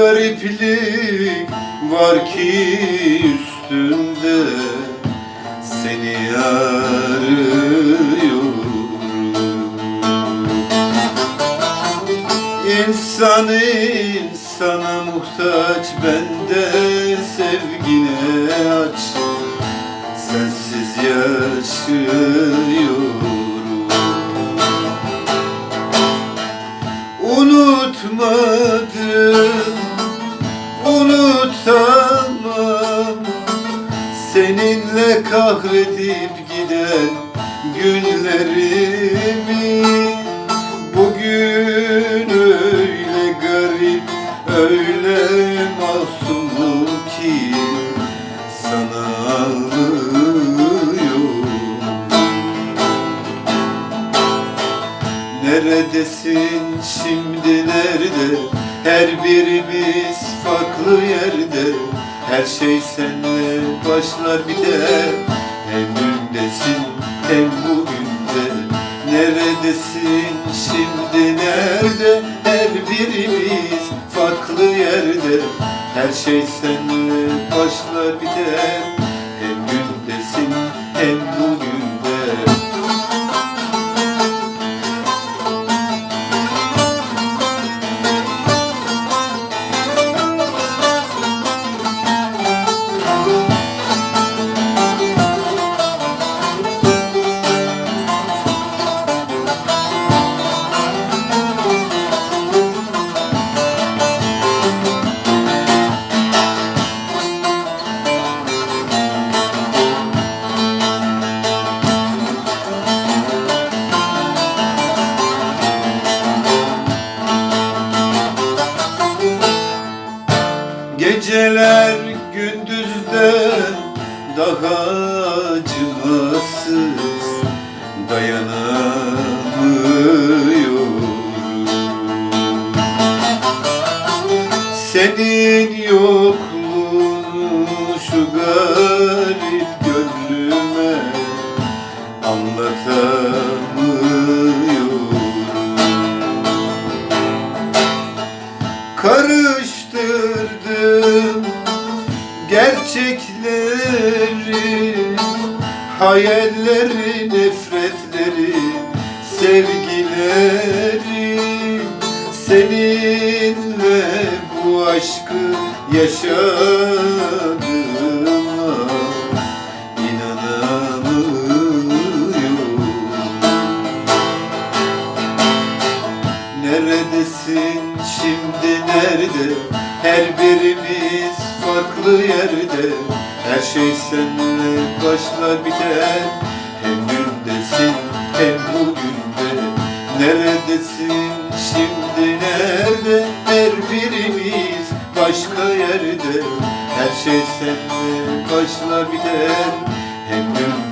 gariplik var ki üstümde. Seni arıyorum. İnsan insana muhtaç ben de sevgine aç. Sensiz yaşıyorum Seninle kahredip giden günlerimi Bugün öyle garip, öyle masumum ki Sana ağlıyorum Neredesin şimdi nerede? Her birimiz farklı yerde Her şey senle başlar biter Hem dündesin hem bugünde. Neredesin şimdi nerede? Her birimiz farklı yerde. Her şey senle başlar biter Geceler gündüzden daha acımasız dayanamıyorum. Senin yokluğunu şu garip gönlüme anlatamıyorum Hayalleri, nefretleri, sevgileri. Seninle bu aşkı yaşadığıma inanamıyorum. Neredesin şimdi nerede? Her birimiz farklı yerde. Her şey seninle başlar biter. Hem dündesin hem bugünde. Neredesin şimdi nerede? Her birimiz başka yerde. Her şey seninle başlar biter. Hem dündesin